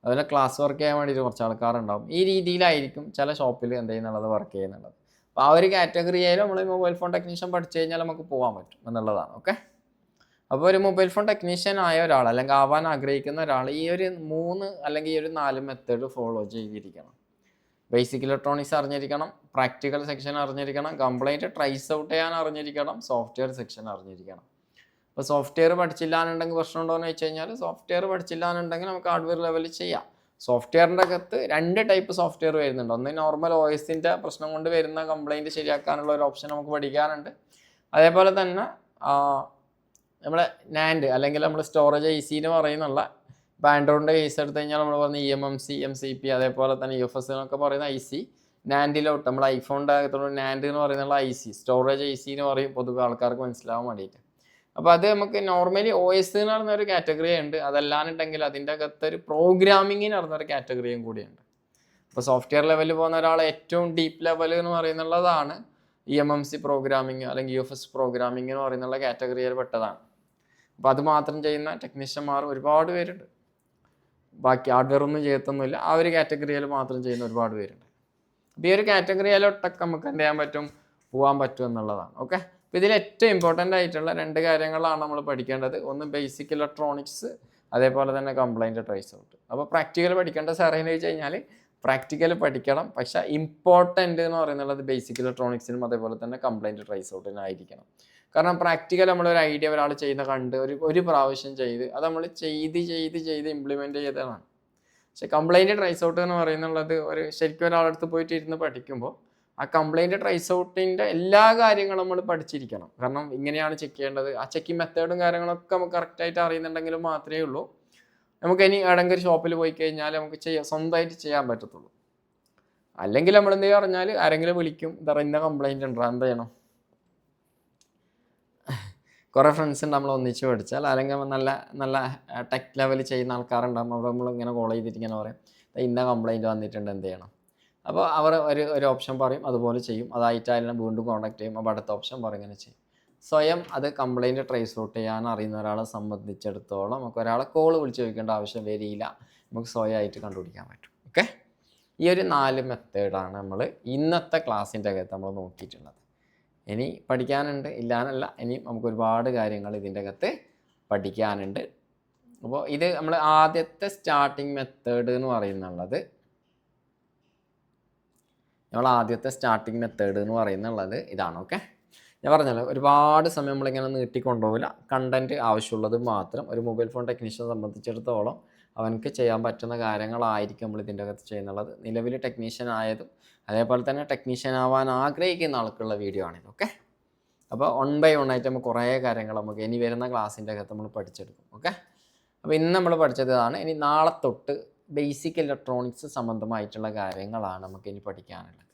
അതുപോലെ ക്ലാസ് വർക്ക് ചെയ്യാൻ വേണ്ടിയിട്ട് കുറച്ച് ആൾക്കാരുണ്ടാവും. ഈ രീതിയിലായിരിക്കും ചില ഷോപ്പിൽ എന്ത് ചെയ്യുന്നുള്ളത് വർക്ക് ചെയ്യുന്നുള്ളത്. അപ്പോൾ ആ ഒരു കാറ്റഗറിയായാലും നമ്മൾ മൊബൈൽ ഫോൺ ടെക്നീഷ്യൻ പഠിച്ചു കഴിഞ്ഞാൽ നമുക്ക് പോകാൻ പറ്റും എന്നുള്ളതാണ് ഓക്കെ അപ്പോൾ ഒരു മൊബൈൽ ഫോൺ ടെക്നീഷ്യൻ ആയ ഒരാൾ അല്ലെങ്കിൽ ആവാൻ ആഗ്രഹിക്കുന്ന ഒരാൾ ഈ ഒരു മൂന്ന് അല്ലെങ്കിൽ ഈ ഒരു നാല് മെത്തേഡ് ഫോളോ ചെയ്തിരിക്കണം. ബേസിക് ഇലക്ട്രോണിക്സ് അറിഞ്ഞിരിക്കണം പ്രാക്ടിക്കൽ സെക്ഷൻ അറിഞ്ഞിരിക്കണം കംപ്ലൈന്റ് ട്രൈസ് ഔട്ട് ചെയ്യാൻ അറിഞ്ഞിരിക്കണം സോഫ്റ്റ്വെയർ സെക്ഷൻ അറിഞ്ഞിരിക്കണം. ഇപ്പോൾ സോഫ്റ്റ്വെയർ പഠിച്ചില്ല എന്നുണ്ടെങ്കിൽ പ്രശ്നമുണ്ടോ എന്ന് വെച്ച് കഴിഞ്ഞാൽ സോഫ്റ്റ്വെയർ പഠിച്ചില്ല എന്നുണ്ടെങ്കിൽ നമുക്ക് ഹാർഡ്വെയർ ലെവലിൽ ചെയ്യാം. സോഫ്റ്റ്വെയറിന്റെ അകത്ത് രണ്ട് ടൈപ്പ് സോഫ്റ്റ്വെയർ വരുന്നുണ്ട്. ഒന്ന് നോർമൽ ഒ പ്രശ്നം കൊണ്ട് വരുന്ന കംപ്ലൈന്റ് ശരിയാക്കാനുള്ള ഒരു ഓപ്ഷൻ നമുക്ക് പഠിക്കാനുണ്ട്. അതേപോലെ തന്നെ നമ്മളെ നാൻഡ് അല്ലെങ്കിൽ നമ്മൾ സ്റ്റോറേജ് ഐ സി എന്ന് പറയുന്നുള്ള ഇപ്പോൾ ആൻഡ്രോയിഡിന്റെ കേസ് എടുത്തു കഴിഞ്ഞാൽ നമ്മൾ പറഞ്ഞ E M M C M C P അതേപോലെ തന്നെ യു എഫ് എസ് എന്നൊക്കെ പറയുന്ന ഐ സി നാൻഡിലോട്ട് നമ്മൾ ഐഫോണിന്റെ അകത്തുള്ള നാൻഡ് എന്ന് പറയുന്നുള്ള I C storage I C എന്ന് പറയും. പൊതുവെ ആൾക്കാർക്ക് മനസ്സിലാവാൻ വേണ്ടിയിട്ട്. അപ്പോൾ അത് നമുക്ക് നോർമലി ഒ എസ് എന്ന് പറയുന്ന ഒരു കാറ്റഗറി ഉണ്ട്. അതല്ലാന്നുണ്ടെങ്കിൽ അതിന്റെ അകത്ത് ഒരു പ്രോഗ്രാമിങ്ങിന് പറയുന്ന ഒരു കാറ്റഗറിയും കൂടിയുണ്ട് അപ്പോൾ സോഫ്റ്റ്വെയർ ലെവലിൽ പോകുന്ന ഒരാൾ ഏറ്റവും ഡീപ്പ് ലെവൽ എന്ന് പറയുന്നുള്ളതാണ് E M M C programming അല്ലെങ്കിൽ യു എഫ് എസ് പ്രോഗ്രാമിംഗ് എന്ന് പറയുന്നുള്ള കാറ്റഗറിയിൽ പെട്ടതാണ്. അപ്പോൾ അത് മാത്രം ചെയ്യുന്ന ടെക്നീഷ്യന്മാർ ഒരുപാട് പേരുണ്ട്. ബാക്കി ഹാർഡ്വെയർ ഒന്നും ചെയ്യത്തൊന്നുമില്ല. ആ ഒരു കാറ്റഗറിയിൽ മാത്രം ചെയ്യുന്ന ഒരുപാട് പേരുണ്ട്. അപ്പോൾ ഈ ഒരു കാറ്റഗറിയിലോട്ടൊക്കെ നമുക്ക് എന്ത് ചെയ്യാൻ പറ്റും? പോകാൻ പറ്റും എന്നുള്ളതാണ്. ഓക്കെ അപ്പോൾ ഇതിൽ ഏറ്റവും ഇമ്പോർട്ടന്റ് ആയിട്ടുള്ള രണ്ട് കാര്യങ്ങളാണ് നമ്മൾ പഠിക്കേണ്ടത്. ഒന്ന് ബേസിക് ഇലക്ട്രോണിക്സ് അതേപോലെ തന്നെ കംപ്ലൈന്റ് ട്രേസ് ഔട്ട് അപ്പോൾ പ്രാക്ടിക്കൽ പഠിക്കേണ്ട സാറേന്ന് വെച്ച് കഴിഞ്ഞാൽ പ്രാക്ടിക്കൽ പഠിക്കണം. പക്ഷേ ഇമ്പോർട്ടന്റ് എന്ന് പറയുന്നത് ബേസിക് ഇലക്ട്രോണിക്സിനും അതേപോലെ തന്നെ കംപ്ലൈന്റ് ട്രേസ് ഔട്ടിനായിരിക്കണം കാരണം പ്രാക്ടിക്കൽ നമ്മളൊരു ഐഡിയ ഒരാൾ ചെയ്യുന്ന കണ്ട് ഒരു ഒരു പ്രാവശ്യം ചെയ്ത് അത് നമ്മൾ ചെയ്ത് ചെയ്ത് ചെയ്ത് ഇംപ്ലിമെന്റ് ചെയ്തതാണ്. പക്ഷെ കംപ്ലൈന്റ് ട്രൈസ് ഔട്ട് എന്ന് പറയുന്നുള്ളത് ഒരു ശരിക്കും ഒരാളടുത്ത് പോയിട്ട് ഇരുന്ന് പഠിക്കുമ്പോൾ ആ കംപ്ലൈന്റ് ട്രൈസ് ഔട്ടിന്റെ എല്ലാ കാര്യങ്ങളും നമ്മൾ പഠിച്ചിരിക്കണം. കാരണം ഇങ്ങനെയാണ് ചെക്ക് ചെയ്യേണ്ടത്. ആ ചെക്കിങ് മെത്തേഡും കാര്യങ്ങളൊക്കെ നമുക്ക് കറക്റ്റായിട്ട് അറിയുന്നുണ്ടെങ്കിൽ മാത്രമേ ഉള്ളൂ. നമുക്ക് ഇനി ഏടെങ്കിലും ഷോപ്പിൽ പോയി കഴിഞ്ഞാൽ നമുക്ക് ചെയ്യാം സ്വന്തമായിട്ട് ചെയ്യാൻ പറ്റത്തുള്ളൂ. അല്ലെങ്കിൽ നമ്മൾ എന്ത് പറഞ്ഞാൽ ആരെങ്കിലും വിളിക്കും ഇതാ ഇന്ന കംപ്ലൈന്റ് ഉണ്ടോ എന്ത് ചെയ്യണം. കുറേ ഫ്രണ്ട്സ് ഉണ്ട് നമ്മൾ ഒന്നിച്ച് പഠിച്ചാൽ. അല്ലെങ്കിൽ നല്ല നല്ല ടെക് ലെവൽ ചെയ്യുന്ന ആൾക്കാരുണ്ടാകും അവിടെ നമ്മൾ ഇങ്ങനെ കോൾ ചെയ്തിട്ട് ഇങ്ങനെ പറയും ഇന്ന കംപ്ലൈന്റ് വന്നിട്ടുണ്ട് എന്ത് ചെയ്യണം? അപ്പോൾ അവർ ഒരു ഒരു ഓപ്ഷൻ പറയും അതുപോലെ ചെയ്യും. അതായിട്ടായാലും വീണ്ടും കോൺടാക്ട് ചെയ്യും. അപ്പോൾ അടുത്ത ഓപ്ഷൻ പറയും ഇങ്ങനെ ചെയ്യും. സ്വയം അത് കംപ്ലൈന്റ് ട്രേസ് ഔട്ട് ചെയ്യാൻ അറിയുന്ന ഒരാളെ സംബന്ധിച്ചിടത്തോളം നമുക്ക് ഒരാളെ കോൾ വിളിച്ച് ചോദിക്കേണ്ട ആവശ്യം വരില്ല നമുക്ക് സ്വയമായിട്ട് കണ്ടുപിടിക്കാൻ പറ്റും. ഓക്കെ ഈ ഒരു നാല് മെത്തേഡാണ് നമ്മൾ ഇന്നത്തെ ക്ലാസ്സിന്റെ അകത്ത് നമ്മൾ നോക്കിയിട്ടുള്ളത്. ഇനി പഠിക്കാനുണ്ട് ഇല്ലാനല്ല ഇനി നമുക്ക് ഒരുപാട് കാര്യങ്ങൾ ഇതിന്റെ അകത്ത് പഠിക്കാനുണ്ട്. അപ്പോൾ ഇത് നമ്മൾ ആദ്യത്തെ സ്റ്റാർട്ടിങ് മെത്തേഡ് എന്ന് പറയുന്നുള്ളത് നമ്മൾ ആദ്യത്തെ സ്റ്റാർട്ടിങ് മെത്തേഡ് എന്ന് പറയുന്നുള്ളത് ഇതാണ് ഓക്കെ ഞാൻ പറഞ്ഞല്ലോ ഒരുപാട് സമയം നമ്മളിങ്ങനെ നീട്ടിക്കൊണ്ടുപോകില്ല കണ്ടന്റ് ആവശ്യമുള്ളത് മാത്രം ഒരു മൊബൈൽ ഫോൺ ടെക്നീഷ്യനെ സംബന്ധിച്ചിടത്തോളം അവനക്ക് ചെയ്യാൻ പറ്റുന്ന കാര്യങ്ങളായിരിക്കും നമ്മൾ ഇതിന്റെ അകത്ത് ചെയ്യുന്നുള്ളത്. നിലവിൽ ടെക്നീഷ്യൻ ആയതും അതേപോലെ തന്നെ ടെക്നീഷ്യൻ ആവാൻ ആഗ്രഹിക്കുന്ന ആൾക്കുള്ള വീഡിയോ ആണിത് ഓക്കെ അപ്പോൾ വൺ ബൈ വൺ ആയിട്ട് നമുക്ക് കുറേ കാര്യങ്ങൾ നമുക്ക് ഇനി വരുന്ന ക്ലാസ്സിന്റെ അകത്ത് നമ്മൾ പഠിച്ചെടുക്കും ഓക്കെ അപ്പോൾ ഇന്ന് നമ്മൾ പഠിച്ചത് ഇതാണ്. ഇനി നാളെ തൊട്ട് ബേസിക് ഇലക്ട്രോണിക്സ് സംബന്ധമായിട്ടുള്ള കാര്യങ്ങളാണ് നമുക്ക് ഇനി പഠിക്കാനുള്ളത്.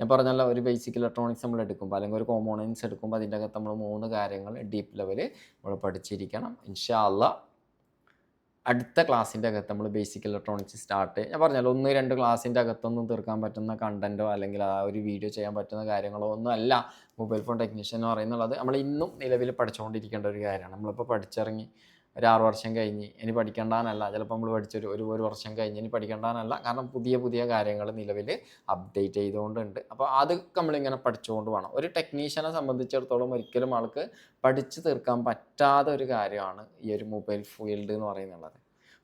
ഞാൻ പറഞ്ഞല്ലോ ഒരു ബേസിക് ഇലക്ട്രോണിക്സ് നമ്മൾ എടുക്കുമ്പോൾ അല്ലെങ്കിൽ ഒരു കോമോണൻസ് എടുക്കുമ്പോൾ അതിന്റെ അകത്ത് നമ്മൾ മൂന്ന് കാര്യങ്ങൾ ഡീപ്പ് ലെവൽ നമ്മൾ പഠിച്ചിരിക്കണം. ഇൻഷാല്ല അടുത്ത ക്ലാസ്സിന്റെ അകത്ത് നമ്മൾ ബേസിക് ഇലക്ട്രോണിക്സ് സ്റ്റാർട്ട് ഞാൻ പറഞ്ഞല്ലോ ഒന്ന് രണ്ട് ക്ലാസ്സിന്റെ അകത്തൊന്നും തീർക്കാൻ പറ്റുന്ന കണ്ടന്റോ അല്ലെങ്കിൽ ആ ഒരു വീഡിയോ ചെയ്യാൻ പറ്റുന്ന കാര്യങ്ങളോ ഒന്നും അല്ല. മൊബൈൽ ഫോൺ ടെക്നീഷ്യൻ എന്ന് പറയുന്നുള്ളത് നമ്മൾ ഇന്നും നിലവിൽ പഠിച്ചുകൊണ്ടിരിക്കേണ്ട ഒരു കാര്യമാണ്. നമ്മളിപ്പോൾ പഠിച്ചിറങ്ങി ഒരു ആറ് വർഷം കഴിഞ്ഞ് ഇനി പഠിക്കേണ്ടാനല്ല ചിലപ്പോൾ നമ്മൾ പഠിച്ചൊരു ഒരു ഒരു വർഷം കഴിഞ്ഞ് ഇനി പഠിക്കേണ്ടാനല്ല കാരണം പുതിയ പുതിയ കാര്യങ്ങൾ നിലവിൽ അപ്ഡേറ്റ് ചെയ്തുകൊണ്ടുണ്ട് അപ്പോൾ അത് നമ്മളിങ്ങനെ പഠിച്ചുകൊണ്ട് വേണം. ഒരു ടെക്നീഷ്യനെ സംബന്ധിച്ചിടത്തോളം ഒരിക്കലും ആൾക്ക് പഠിച്ചു തീർക്കാൻ പറ്റാത്ത ഒരു കാര്യമാണ് ഈ ഒരു മൊബൈൽ ഫീൽഡ് എന്ന് പറയുന്നുള്ളത്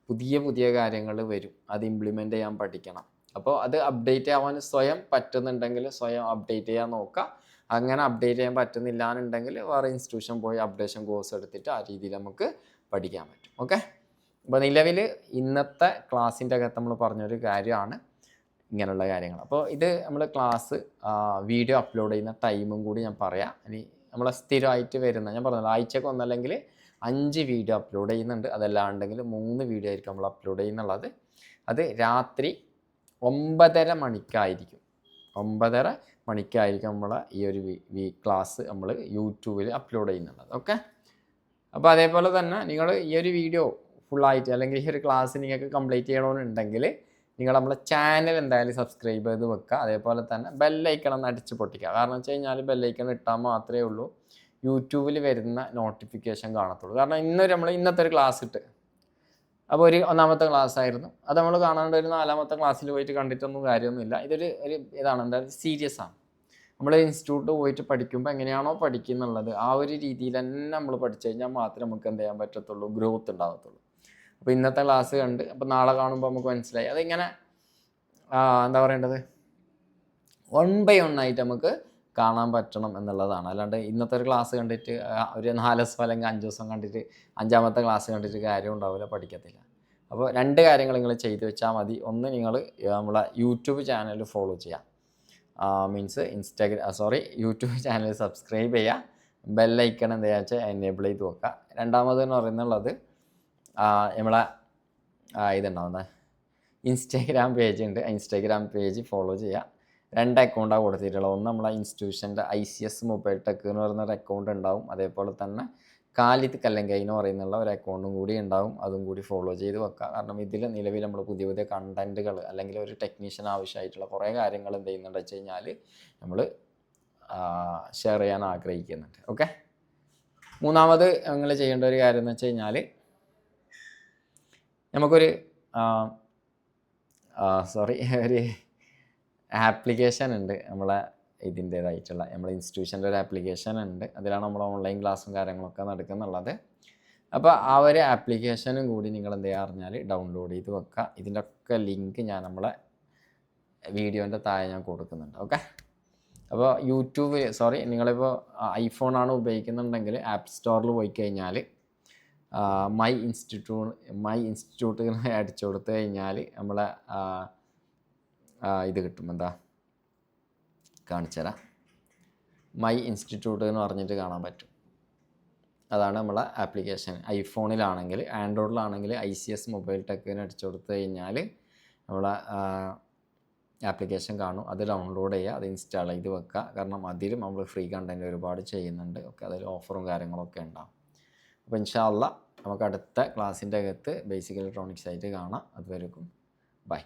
പുതിയ പുതിയ കാര്യങ്ങൾ വരും. അത് ഇംപ്ലിമെന്റ് ചെയ്യാൻ പഠിക്കണം. അപ്പോൾ അത് അപ്ഡേറ്റ് ആവാൻ സ്വയം പറ്റുന്നുണ്ടെങ്കിൽ സ്വയം അപ്ഡേറ്റ് ചെയ്യാൻ നോക്കുക അങ്ങനെ അപ്ഡേറ്റ് ചെയ്യാൻ പറ്റുന്നില്ല എന്നുണ്ടെങ്കിൽ വേറെ ഇൻസ്റ്റിറ്റ്യൂഷൻ പോയി അപ്ഡേഷൻ കോഴ്സ് എടുത്തിട്ട് ആ രീതിയിൽ നമുക്ക് പഠിക്കാൻ പറ്റും. ഓക്കെ അപ്പോൾ നിലവിൽ ഇന്നത്തെ ക്ലാസ്സിന്റെ അകത്ത് നമ്മൾ പറഞ്ഞൊരു കാര്യമാണ് ഇങ്ങനെയുള്ള കാര്യങ്ങൾ. അപ്പോൾ ഇത് നമ്മൾ ക്ലാസ് വീഡിയോ അപ്ലോഡ് ചെയ്യുന്ന ടൈമും കൂടി ഞാൻ പറയാം. ഇനി നമ്മൾ സ്ഥിരമായിട്ട് വരുന്ന ഞാൻ പറഞ്ഞത് ആഴ്ചക്ക് ഒന്നല്ലെങ്കിൽ അഞ്ച് വീഡിയോ അപ്ലോഡ് ചെയ്യുന്നുണ്ട്. അതല്ലാണ്ടെങ്കിൽ മൂന്ന് വീഡിയോ ആയിരിക്കും നമ്മൾ അപ്ലോഡ് ചെയ്യുന്നുള്ളത്. അത് രാത്രി ഒമ്പതര മണിക്കായിരിക്കും. ഒമ്പതര മണിക്കായിരിക്കും നമ്മൾ ഈ ഒരു വീ ക്ലാസ് നമ്മൾ യൂട്യൂബിൽ അപ്ലോഡ് ചെയ്യുന്നുള്ളത്. ഓക്കെ അപ്പോൾ അതേപോലെ തന്നെ നിങ്ങൾ ഈ ഒരു വീഡിയോ ഫുള്ളായിട്ട് അല്ലെങ്കിൽ ഈ ഒരു ക്ലാസ് നിങ്ങൾക്ക് കംപ്ലീറ്റ് ചെയ്യണമെന്നുണ്ടെങ്കിൽ നിങ്ങൾ നമ്മളെ ചാനൽ എന്തായാലും സബ്സ്ക്രൈബ് ചെയ്ത് വെക്കുക. അതേപോലെ തന്നെ ബെല്ലൈക്കൺ ഒന്ന് അടിച്ച് പൊട്ടിക്കുക. കാരണം വെച്ച് കഴിഞ്ഞാൽ ബെല്ലൈക്കൺ ഇട്ടാൽ മാത്രമേ ഉള്ളൂ യൂട്യൂബിൽ വരുന്ന നോട്ടിഫിക്കേഷൻ കാണത്തുള്ളൂ. കാരണം ഇന്നൊരു നമ്മൾ ഇന്നത്തെ ഒരു ക്ലാസ് ഇട്ട്. അപ്പോൾ ഒരു ഒന്നാമത്തെ ക്ലാസ് ആയിരുന്നു. അത് നമ്മൾ കാണാണ്ട് ഒരു നാലാമത്തെ ക്ലാസ്സിൽ പോയിട്ട് കണ്ടിട്ടൊന്നും കാര്യമൊന്നുമില്ല. ഇതൊരു ഒരു ഇതാണ് എന്താ സീരിയസ് ആണ്. നമ്മൾ ഇൻസ്റ്റിറ്റ്യൂട്ട് പോയിട്ട് പഠിക്കുമ്പോൾ എങ്ങനെയാണോ പഠിക്കുന്നുള്ളത് ആ ഒരു രീതിയിൽ തന്നെ നമ്മൾ പഠിച്ചു കഴിഞ്ഞാൽ മാത്രമേ നമുക്ക് എന്ത് ചെയ്യാൻ പറ്റത്തുള്ളൂ ഗ്രോത്ത് ഉണ്ടാകത്തുള്ളൂ. അപ്പോൾ ഇന്നത്തെ ക്ലാസ് കണ്ട് അപ്പോൾ നാളെ കാണുമ്പോൾ നമുക്ക് മനസ്സിലായി. അതിങ്ങനെ എന്താ പറയേണ്ടത്? വൺ ബൈ വൺ ആയിട്ട് നമുക്ക് കാണാൻ പറ്റണം എന്നുള്ളതാണ്. അല്ലാണ്ട് ഇന്നത്തെ ഒരു ക്ലാസ് കണ്ടിട്ട് ഒരു നാല് ദിവസം അല്ലെങ്കിൽ അഞ്ച് ദിവസം കണ്ടിട്ട് അഞ്ചാമത്തെ ക്ലാസ് കണ്ടിട്ട് കാര്യം ഉണ്ടാവില്ല പഠിക്കത്തില്ല. അപ്പോൾ രണ്ട് കാര്യങ്ങൾ നിങ്ങൾ ചെയ്തു വെച്ചാൽ മതി. ഒന്ന് നിങ്ങൾ നമ്മളെ യൂട്യൂബ് ചാനൽ ഫോളോ ചെയ്യുക means Instagram sorry YouTube channel subscribe ചെയ്യുക. ബെല്ലൈക്കൺ എന്താ വെച്ചാൽ എനേബിൾ ചെയ്ത് വെക്കുക. രണ്ടാമത് എന്ന് പറയുന്നുള്ളത് നമ്മളെ ഇതുണ്ടാവുന്ന ഇൻസ്റ്റാഗ്രാം പേജ് ഉണ്ട്. ഇൻസ്റ്റാഗ്രാം പേജ് ഫോളോ ചെയ്യുക. രണ്ട് അക്കൗണ്ടാണ് കൊടുത്തിട്ടുള്ളത്. ഒന്ന് നമ്മളെ ഇൻസ്റ്റിറ്റ്യൂഷന്റെ I C S mobile tech എന്ന് പറയുന്ന ഒരു അക്കൗണ്ട് ഉണ്ടാവും. അതേപോലെ തന്നെ കാലിത്ത് കല്ലങ്കൈ എന്ന് പറയുന്നുള്ള ഒരു അക്കൗണ്ടും കൂടി ഉണ്ടാവും. അതും കൂടി ഫോളോ ചെയ്ത് വെക്കുക കാരണം ഇതിൽ നിലവിൽ നമ്മൾ പുതിയ പുതിയ കണ്ടന്റുകൾ അല്ലെങ്കിൽ ഒരു ടെക്നീഷ്യൻ ആവശ്യമായിട്ടുള്ള കുറേ കാര്യങ്ങൾ എന്ത് ചെയ്യുന്നുണ്ട് വെച്ച് കഴിഞ്ഞാൽ നമ്മൾ ഷെയർ ചെയ്യാൻ ആഗ്രഹിക്കുന്നുണ്ട്. ഓക്കെ മൂന്നാമത് നിങ്ങൾ ചെയ്യേണ്ട ഒരു കാര്യം എന്ന് വെച്ച് കഴിഞ്ഞാൽ നമുക്കൊരു സോറി ഒരു ആപ്ലിക്കേഷൻ ഉണ്ട് നമ്മളെ ഇതിന്റേതായിട്ടുള്ള നമ്മൾ ഇൻസ്റ്റിറ്റ്യൂഷന്റെ ഒരു ആപ്ലിക്കേഷൻ ഉണ്ട്. അതിലാണ് നമ്മൾ ഓൺലൈൻ ക്ലാസ്സും കാര്യങ്ങളൊക്കെ നടക്കുന്നുള്ളത്. അപ്പോൾ ആ ഒരു ആപ്ലിക്കേഷനും കൂടി നിങ്ങൾ എന്ത് ചെയ്യുക അറിഞ്ഞാൽ ഡൗൺലോഡ് ചെയ്ത് വെക്കുക. ഇതിന്റെ ഒക്കെ ലിങ്ക് ഞാൻ നമ്മളെ വീഡിയോന്റെ താഴെ ഞാൻ കൊടുക്കുന്നുണ്ട്. ഓക്കെ അപ്പോൾ യൂട്യൂബ് സോറി നിങ്ങളിപ്പോൾ ഐഫോണാണ് ഉപയോഗിക്കുന്നുണ്ടെങ്കിൽ ആപ്പ് സ്റ്റോറിൽ പോയി കഴിഞ്ഞാൽ മൈ ഇൻസ്റ്റിറ്റ്യൂട്ട് മൈ ഇൻസ്റ്റിറ്റ്യൂട്ട് അടിച്ചു കൊടുത്തു കഴിഞ്ഞാൽ നമ്മളെ ഇത് കിട്ടും. എന്താ? കാണിച്ചു തരാം മൈ ഇൻസ്റ്റിറ്റ്യൂട്ട് എന്ന് പറഞ്ഞിട്ട് കാണാൻ പറ്റും. അതാണ് നമ്മളെ ആപ്ലിക്കേഷൻ ഐഫോണിലാണെങ്കിൽ ആൻഡ്രോയിഡിലാണെങ്കിൽ ഐ സി എസ് മൊബൈൽ ടെക്കിന് അടിച്ചു കൊടുത്തു കഴിഞ്ഞാൽ നമ്മളെ ആപ്ലിക്കേഷൻ കാണും. അത് ഡൗൺലോഡ് ചെയ്യുക അത് ഇൻസ്റ്റാൾ ചെയ്ത് വെക്കുക. കാരണം അതിലും നമ്മൾ ഫ്രീ കണ്ടന്റ് ഒരുപാട് ചെയ്യുന്നുണ്ട്. ഒക്കെ അതിൽ ഓഫറും കാര്യങ്ങളൊക്കെ ഉണ്ടാവും. അപ്പോൾ ഇൻഷാല്ല നമുക്ക് അടുത്ത ക്ലാസ്സിന്റെ അകത്ത് ബേസിക് ഇലക്ട്രോണിക്സ് ആയിട്ട് കാണാം. അതുവരെക്കും ബൈ